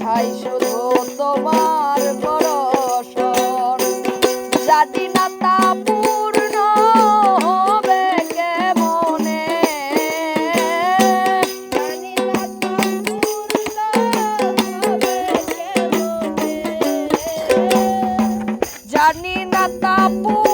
চাই শুধু তোমার পরশন স্বাধীনতা পূর্ণ হবে কে মনে জানি পূর্ণ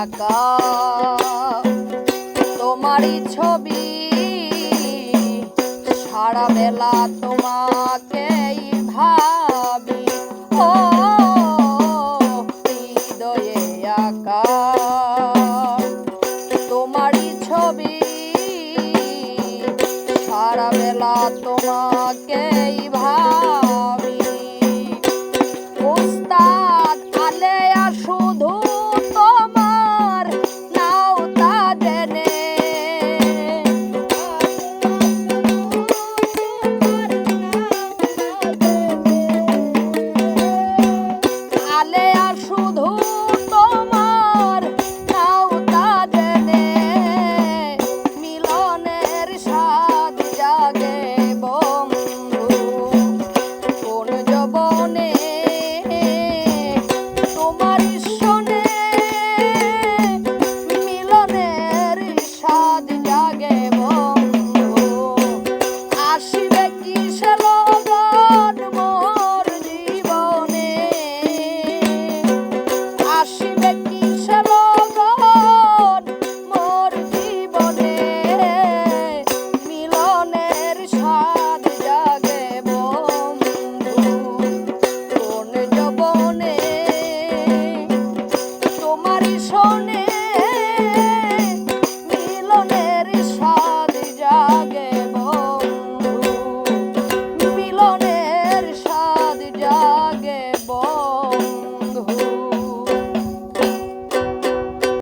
আঁকা। তোমারই ছবি সারা বেলা তোমাকেই ভাবি। ও, হৃদয়ে আঁকা। তোমারই ছবি সারা বেলা তোমাকেই ভাবি।